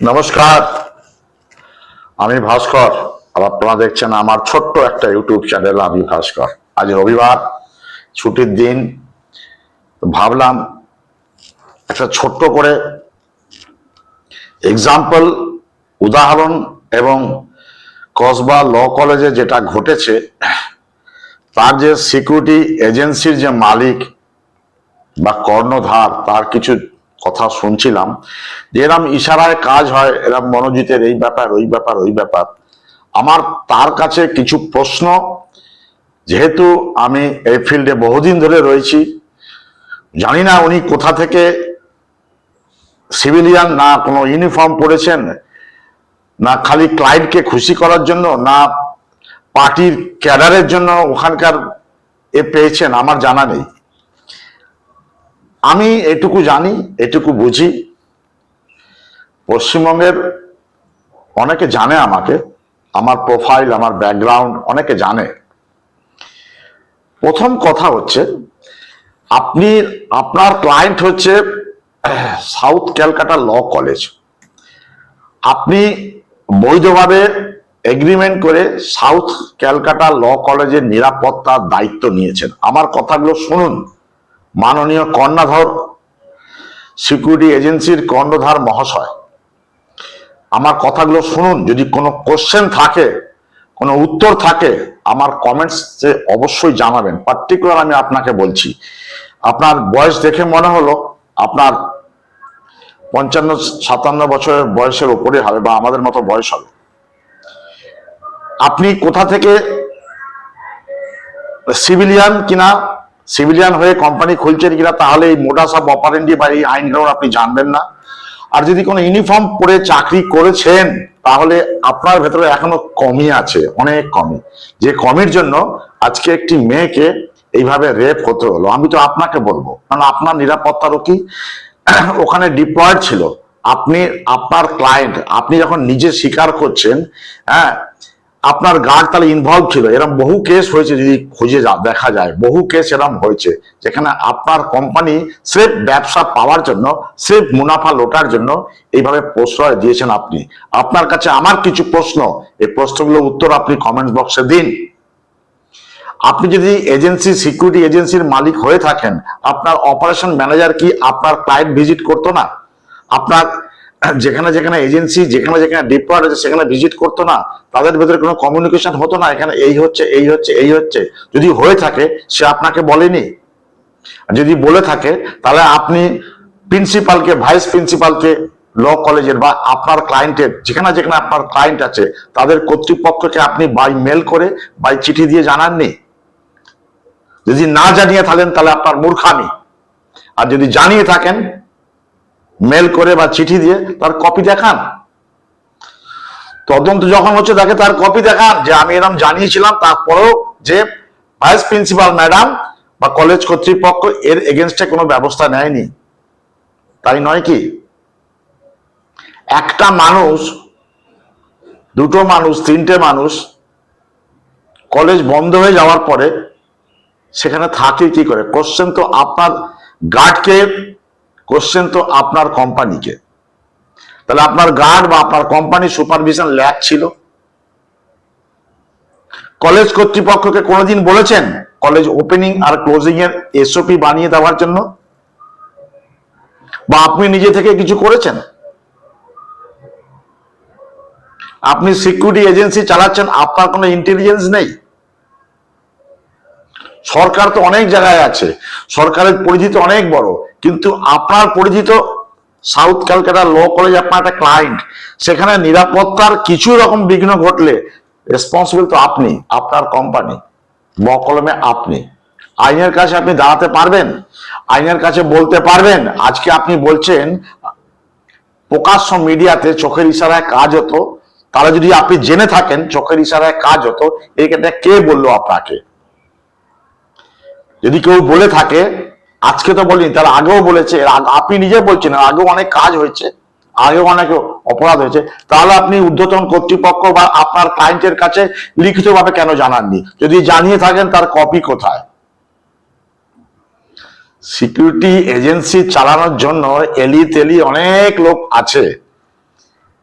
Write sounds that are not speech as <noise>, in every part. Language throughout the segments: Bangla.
নমস্কার। আমি ভাস্কর। আপনারা দেখছেন আমার ছোট্ট একটা ইউটিউব চ্যানেল, আমি ভাস্কর। আজ রবিবার, ছুটির দিন। ভাবলাম একটা ছোট্ট করে এক্সাম্পল উদাহরণ এবং কসবা ল কলেজে যেটা ঘটেছে, তার যে সিকিউরিটি এজেন্সির যে মালিক বা কর্ণধার, তার কিছু কথা শুনছিলাম যে এরম ইশারায় কাজ হয়, এরম মনোজিতের এই ব্যাপার, ওই ব্যাপার ওই ব্যাপার। আমার তার কাছে কিছু প্রশ্ন, যেহেতু আমি এই ফিল্ডে বহুদিন ধরে রয়েছি, জানি না উনি কোথা থেকে সিভিলিয়ান না কোনো ইউনিফর্ম পরেছেন, না খালি ক্লায়েন্টকে খুশি করার জন্য, না পার্টির ক্যাডারের জন্য ওখানকার এ পেয়েছেন, আমার জানা নেই। আমি এটুকু জানি, এটুকু বুঝি। পশ্চিমবঙ্গের অনেকে জানে আমাকে, আমার প্রোফাইল আমার ব্যাকগ্রাউন্ড অনেকে জানে। প্রথম কথা হচ্ছে, আপনি, আপনার ক্লায়েন্ট হচ্ছে সাউথ ক্যালকাটা ল কলেজ আপনি বৈধভাবে এগ্রিমেন্ট করে সাউথ ক্যালকাটা ল কলেজের নিরাপত্তার দায়িত্ব নিয়েছেন। আমার কথাগুলো শুনুন। মাননীয় কর্ণাধর সিকিউরিটি এজেন্সির কর্ণধার মহাশয়। আমার কথাগুলো শুনুন, যদি কোনো কোশ্চেন থাকে, কোনো উত্তর থাকে, আমার কমেন্টসে অবশ্যই জানাবেন। পার্টিকুলার আমি আপনাকে বলছি, আপনার বয়স দেখে মনে হলো, আপনার পঞ্চান্ন, সাতান্ন বছরের বয়সের উপরে হবে বা আমাদের মতো বয়স হবে। আপনি কোথা থেকে সিভিলিয়ান কিনা সিভিলিয়ান হয়ে কোম্পানি খুলছেন কিনা, তাহলে এই মোডাস অফ অপারেন্ডি বা এই আইনগুলো আপনি জানবেন না। আর যদি কোনো ইউনিফর্ম পরে চাকরি করেছেন, তাহলে আপনার ভেতরে এখনও কমই আছে, অনেক কমই। যে কমির জন্য আজকে একটি মেয়েকে এইভাবে রেপ হতে হলো, আমি তো আপনাকে বলব, কারণ আপনার নিরাপত্তারও কি <clears throat> ওখানে ডিপ্লয়েড ছিল। আপনি, আপনার ক্লায়েন্ট আপনি যখন নিজে স্বীকার করছেন হ্যাঁ আপনার গার্ড তাহলে ইনভলভ ছিল। এরকম বহু কেস হয়েছে যদি খুঁজে যা দেখা যায়। বহু কেস এরকম হয়েছে, যেখানে আপনার কোম্পানি স্রেফ ব্যবসা পাওয়ার জন্য, স্রেফ মুনাফা লোটার জন্য এইভাবে প্রশ্রয় দিয়েছেন আপনি। আপনার কাছে আমার কিছু প্রশ্ন। এই প্রশ্নগুলো উত্তর আপনি কমেন্ট বক্সে দিন। আপনি যদি এজেন্সি সিকিউরিটি এজেন্সির মালিক হয়ে থাকেন, আপনার অপারেশন ম্যানেজার কি আপনার ক্লায়েন্ট ভিজিট করতো না? আপনার যেখানে যেখানে এজেন্সি যেখানে যেখানে ডিপার্ট আছে, সেখানে ভিজিট করতো না, তাদের ভেতরে কোনো কমিউনিকেশন হতো না, এখানে এই হচ্ছে এই হচ্ছে এই হচ্ছে। যদি হয়ে থাকে, সে আপনাকে বলেনি। যদি বলে থাকে, তাহলে আপনি প্রিন্সিপালকে ভাইস প্রিন্সিপালকে ল কলেজের বা আপনার ক্লায়েন্টের যেখানে যেখানে আপনার ক্লায়েন্ট আছে, তাদের কর্তৃপক্ষকে আপনি বাই মেল করে বাই চিঠি দিয়ে জানাননি। যদি না জানিয়ে থাকেন, তাহলে আপনার মূর্খামি। আর যদি জানিয়ে থাকেন মেল করে বা চিঠি দিয়ে তার কপি দেখান। তদন্ত যখন হচ্ছে তাকে তার কপি দেখান, যে আমি এরকম জানিয়েছিলাম, তারপরেও যে ভাইস প্রিন্সিপাল ম্যাডাম বা কলেজ কর্তৃপক্ষ এর এগেনস্টে কোনো ব্যবস্থা নেয়নি। তাই নয় কি? একটা মানুষ, দুটো মানুষ, তিনটে মানুষ কলেজ বন্ধ হয়ে যাওয়ার পরে সেখানে থাকে কি করে? কোশ্চেন তো আপনার গার্ডকে কোশ্চেন তো আপনার কোম্পানিকে তাহলে আপনার গার্ড বা আপনার কোম্পানি সুপারভিশন ল্যাব ছিল। কলেজ কর্তৃপক্ষকে কোনোদিন বলেছেন কলেজ ওপেনিং আর ক্লোজিং এর এসওপি বানিয়ে দেওয়ার জন্য? বা আপনি নিজে থেকে কিছু করেছেন? আপনি সিকিউরিটি এজেন্সি চালাচ্ছেন, আপনার কোনো ইন্টেলিজেন্স নেই? সরকার তো অনেক জায়গায় আছে, সরকারের পরিধি তো অনেক বড়, কিন্তু আপনার পরিধি তো সাউথ ক্যালকাটা ল কলেজ আপনার একটা ক্লায়েন্ট, সেখানে নিরাপত্তার কিছু রকম বিঘ্ন ঘটলে রেসপন্সিবল তো আপনি, আপনার কোম্পানি বকলমে আপনি। আইনের কাছে আপনি দাঁড়াতে পারবেন, আইনের কাছে বলতে পারবেন, আজকে আপনি বলছেন, প্রকাশ্য মিডিয়াতে চোখের ইশারায় কাজ হতো, তারা যদি আপনি জেনে থাকেন, চোখের ইশারায় কাজ হতো এটা কে বলল আপনাকে? যদি কেউ বলে থাকে, আজকে তো বলিনি তার আগেও বলেছে আপনি নিজে বলছেন আগেও অনেক কাজ হয়েছে, আগেও অনেক অপরাধ হয়েছে, তাহলে আপনি ঊর্ধ্বতন কর্তৃপক্ষ বা আপনার ক্লায়েন্টের কাছে লিখিতভাবে কেন জানাননি? যদি জানিয়ে থাকেন, তার কপি কোথায়? সিকিউরিটি এজেন্সি চালানোর জন্য এলি তেলি অনেক লোক আছে,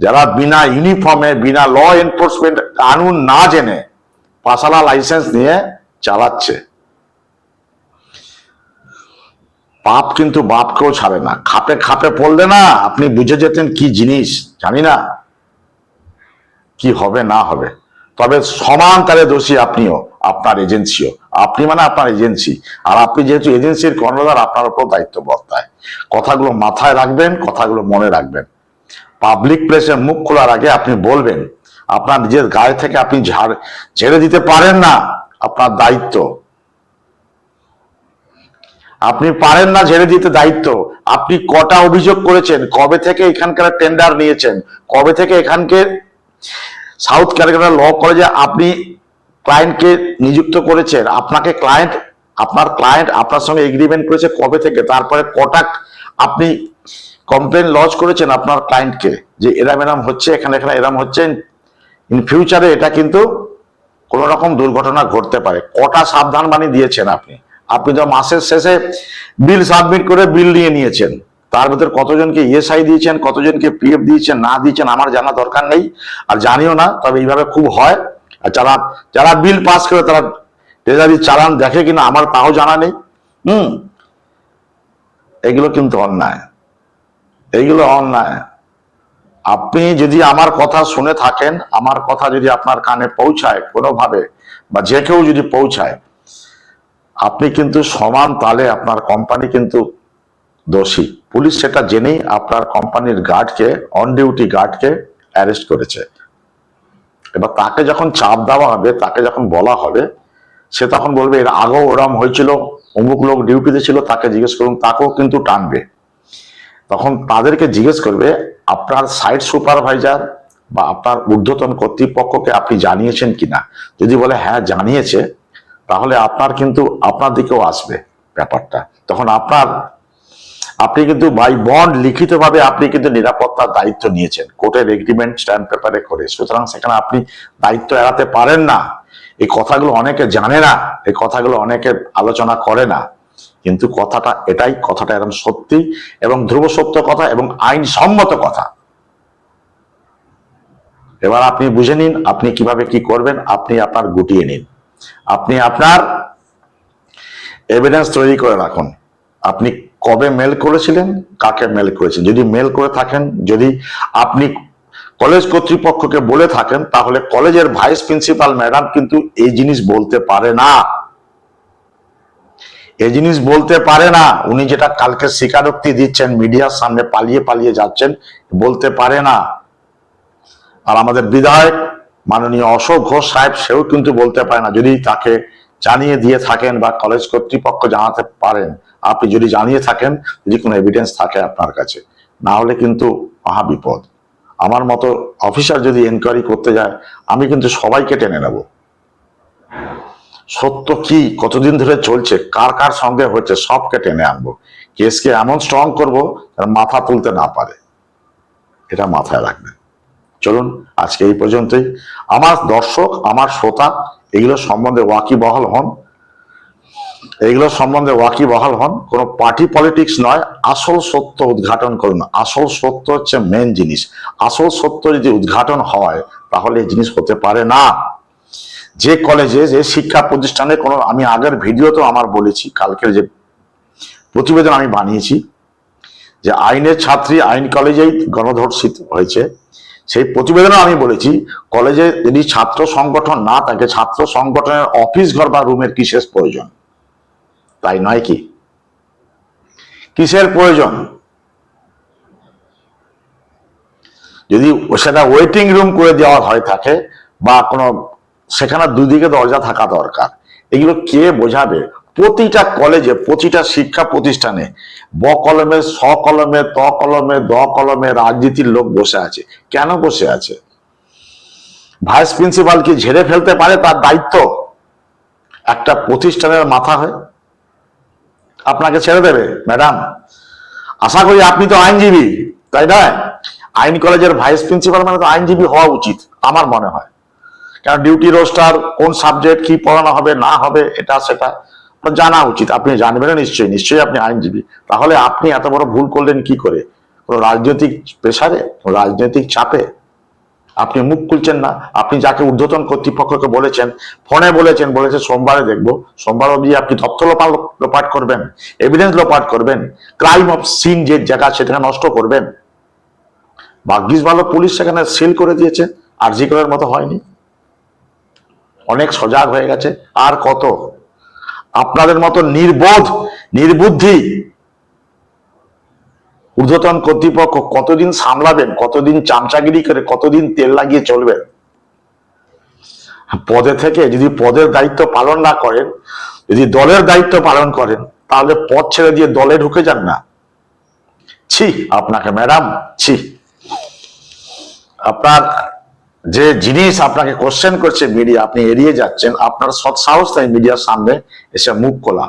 যারা বিনা ইউনিফর্মে বিনা ল এনফোর্সমেন্ট কানুন না জেনে, পাশালা লাইসেন্স নিয়ে চালাচ্ছে। পাপ কিন্তু বাপকেও ছাড়ে না। খাপে খাপে পড়লে না আপনি বুঝে যেতেন কি জিনিস, জানি না। কি হবে, না হবে। তবে সমান তালে দোষী আপনিও, আপনার এজেন্সিও। আপনি মানে আপনার এজেন্সি। আর আপনি যেহেতু এজেন্সির কর্ণধার, আপনার উপর দায়িত্ব বর্তায়। কথাগুলো মাথায় রাখবেন, কথাগুলো মনে রাখবেন। পাবলিক প্লেসে মুখ খোলার আগে আপনি বলবেন, আপনার নিজের গায়ে থেকে আপনি ঝাড়, ঝেড়ে দিতে পারেন না। আপনার দায়িত্ব। আপনি পারেন না ঝেড়ে দিতে দায়িত্ব। আপনি কটা অভিযোগ করেছেন? কবে থেকে এখানকার টেন্ডার নিয়েছেন? কবে থেকে এখানকে সাউথ ক্যালকাটা ল কলেজে আপনি ক্লায়েন্টকে নিযুক্ত করেছেন? আপনাকে ক্লায়েন্ট আপনার ক্লায়েন্ট আপনার সঙ্গে এগ্রিমেন্ট করেছে কবে থেকে? তারপরে কটা আপনি কমপ্লেন লজ করেছেন আপনার ক্লায়েন্টকে যে এরাম এরাম হচ্ছে, এখানে এখানে এরাম হচ্ছে। ইন ফিউচারে এটা কিন্তু কোনো রকম দুর্ঘটনা ঘটতে পারে। কটা সাবধান বাণী দিয়েছেন আপনি? আপনি তো মাসের শেষে বিল সাবমিট করে বিল নিয়ে নিয়েছেন, তার ভিতরে কতজনকে ইএসআই দিয়েছেন, কতজনকে পিএফ দিয়েছেন, না দিয়েছেন, আমার জানা দরকার নেই, আর জানিও না, তবে এইভাবে খুব হয়। আর যারা যারা বিল পাস করে তারা ট্রেজারি চালান দেখে কিনা, আমার তাও জানা নেই। হুম, এগুলো কিন্তু অন্যায়। এইগুলো অন্যায়। আপনি যদি আমার কথা শুনে থাকেন, আমার কথা যদি আপনার কানে পৌঁছায় কোনোভাবে, বা যে কেউ যদি পৌঁছায় আপনি কিন্তু সমান তালে আপনার কোম্পানি কিন্তু দোষী। পুলিশ সেটা জেনেই আপনার কোম্পানির গার্ডকে অন ডিউটি গার্ডকে অ্যারেস্ট করেছে। এবার তাকে যখন চাপ দেওয়া হবে, তাকে যখন বলা হবে, সে তখন বলবে, এর আগেও ওরম হয়েছিল, অমুক লোক ডিউটিতে ছিল, তাকে জিজ্ঞেস করুন, তাকেও কিন্তু টানবে। তখন তাদেরকে জিজ্ঞেস করবে, আপনার সাইট সুপারভাইজার বা আপনার ঊর্ধ্বতন কর্তৃপক্ষকে আপনি জানিয়েছেন কিনা? যদি বলে হ্যাঁ জানিয়েছে। তাহলে আপনার কিন্তু আপনার দিকেও আসবে ব্যাপারটা। তখন আপনার, আপনি কিন্তু বাই বন্ড লিখিতভাবে আপনি কিন্তু নিরাপত্তার দায়িত্ব নিয়েছেন। কোর্টের এগ্রিমেন্ট স্ট্যাম্প পেপারে করে। সুতরাং সেখানে আপনি দায়িত্ব এড়াতে পারেন না। এই কথাগুলো অনেকে জানে না। এই কথাগুলো অনেকে আলোচনা করে না। কিন্তু কথাটা এটাই, কথাটা এরকম সত্যি এবং ধ্রুব সত্য কথা এবং আইন সম্মত কথা। এবার আপনি বুঝে নিন, আপনি কীভাবে কি করবেন, আপনি আপনার গুটিয়ে নিন। আপনি আপনার এভিডেন্স তৈরি করে রাখুন। আপনি কবে মেল করেছিলেন, কাকে মেল করেছেন? যদি মেল করে থাকেন, যদি আপনি কলেজ কর্তৃপক্ষকে বলে থাকেন, তাহলে কলেজের ভাইস প্রিন্সিপাল ম্যাডাম কিন্তু এই জিনিস বলতে পারে না। এই জিনিস বলতে পারে না। উনি যেটা কালকে স্বীকারোক্তি দিচ্ছেন, মিডিয়ার সামনে পালিয়ে পালিয়ে যাচ্ছেন, বলতে পারে না। আর আমাদের বিধায়ক মাননীয় অশোক ঘোষ সাহেব, সেও কিন্তু বলতে পারে না। যদি তাকে জানিয়ে দিয়ে থাকেন বা কলেজ কর্তৃপক্ষ জানাতে পারেন, আপনি যদি জানিয়ে থাকেন, যদি কোনো এভিডেন্স থাকে আপনার কাছে, না হলে কিন্তু মহা বিপদ। আমার মতো অফিসার যদি এনকোয়ারি করতে যায়, আমি কিন্তু সবাইকে টেনে নেব। সত্য কি? কতদিন ধরে চলছে? কার কার সঙ্গে হচ্ছে? সবকে টেনে আনব। কেসকে এমন স্ট্রং করব মাথা তুলতে না পারে। এটা মাথায় রাখবেন। চলুন, আজকে এই পর্যন্তই। আমার দর্শক, আমার শ্রোতা, এগুলো সম্বন্ধে ওয়াকি বহাল হন। এগুলো সম্বন্ধে ওয়াকি বহাল হন। কোনো পার্টি পলিটিক্স নয়, আসল সত্য উদ্ঘাটন করুন। আসল সত্য হচ্ছে মেন জিনিস। আসল সত্য যদি উদ্ঘাটন হয়, তাহলে এই জিনিস হতে পারে না। যে কলেজে যে শিক্ষা প্রতিষ্ঠানে কোনো, আমি আগের ভিডিওতেও আমার বলেছি কালকের যে প্রতিবেদন আমি বানিয়েছি, যে আইনের ছাত্রী আইন কলেজেই গণধর্ষিত হয়েছে। সেই প্রতিবেদনে আমি বলেছি, কলেজে যদি ছাত্র সংগঠন না থাকে, ছাত্র সংগঠনের অফিস ঘর বা রুমের কিসের প্রয়োজন? তাই নয় কি? কিসের প্রয়োজন? যদি সেটা ওয়েটিং রুম করে দেওয়া হয় থাকে বা কোনো, সেখানে দুদিকে দরজা থাকা দরকার, এগুলো কে বোঝাবে? প্রতিটা কলেজে, প্রতিটা শিক্ষা প্রতিষ্ঠানে ব কলমে, স কলমে, ত কলমে, দ কলমে রাজনীতির লোক বসে আছে। কেন বসে আছে? ভাইস প্রিন্সিপাল কি ঝেড়ে ফেলতে পারে তার দায়িত্ব? একটা প্রতিষ্ঠানের মাথা হয়ে। আপনাকে ছেড়ে দেবে, ম্যাডাম। আশা করি আপনি তো আইনজীবী, তাই নয়? আইন কলেজের ভাইস প্রিন্সিপাল মানে তো আইনজীবী হওয়া উচিত, আমার মনে হয়। কারণ ডিউটি রোস্টার, কোন সাবজেক্ট কি পড়ানো হবে, না হবে, এটা, সেটা। জানা উচিত, আপনি জানবেন নিশ্চয়ই নিশ্চয়ই আপনি আইনজীবী। তাহলে আপনি এত বড় ভুল করলেন কি করে? কোনো রাজনৈতিক প্রেসারে? রাজনৈতিক চাপে? আপনি মুখ খুলছেন না? আপনি যাকে ঊর্ধ্বতন কর্তৃপক্ষকে বলেছেন, ফোনে বলেছেন, বলেছে সোমবারে দেখব, সোমবার অবধি আপনি তথ্য লোপাট লোপাট করবেন এভিডেন্স লোপাট করবেন ক্রাইম অফ সিন যে জায়গা সেখানে নষ্ট করবেন। ভাগ্যিস ভালো পুলিশ সেখানে সিল করে দিয়েছে, আর জি করার মতো হয়নি। অনেক সজাগ হয়ে গেছে, আর কত? আপনাদের মতো নির্বোধ, নির্বুদ্ধি ঊর্ধ্বতন কর্তৃপক্ষ কতদিন সামলাবেন, কতদিন চামচাগিরি করে, কতদিন তেল লাগিয়ে চলবেন পদে থেকে যদি পদের দায়িত্ব পালন না করেন, যদি দলের দায়িত্ব পালন করেন, তাহলে পদ ছেড়ে দিয়ে দলে ঢুকে যান না। ছি, আপনাকে ম্যাডাম, ছি। আপনার যে জিনিস আপনাকে কোশ্চেন করছে মিডিয়া আপনি এড়িয়ে যাচ্ছেন, আপনার সৎ সাহস নেই মিডিয়ার সামনে এসে মুখ খোলা।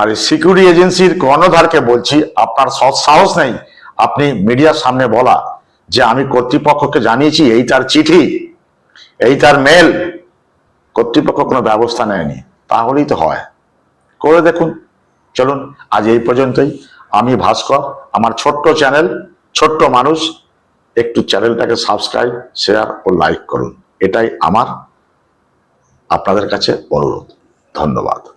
আর সিকিউরিটি এজেন্সির কর্ণধারকে বলছি, আপনার সৎ সাহস নেই, আপনি মিডিয়ার সামনে বলা, যে আমি কর্তৃপক্ষকে জানিয়েছি, এই তার চিঠি, এই তার মেল কর্তৃপক্ষ কোনো ব্যবস্থা নেয়নি। তাহলেই তো হয়। করে দেখুন। চলুন, আজ এই পর্যন্তই। আমি ভাস্কর, আমার ছোট্ট চ্যানেল ছোট্ট মানুষ একটু চ্যানেলটাকে সাবস্ক্রাইব শেয়ার ও লাইক করুন। এটাই আমার আপনাদের কাছে অনুরোধ। ধন্যবাদ।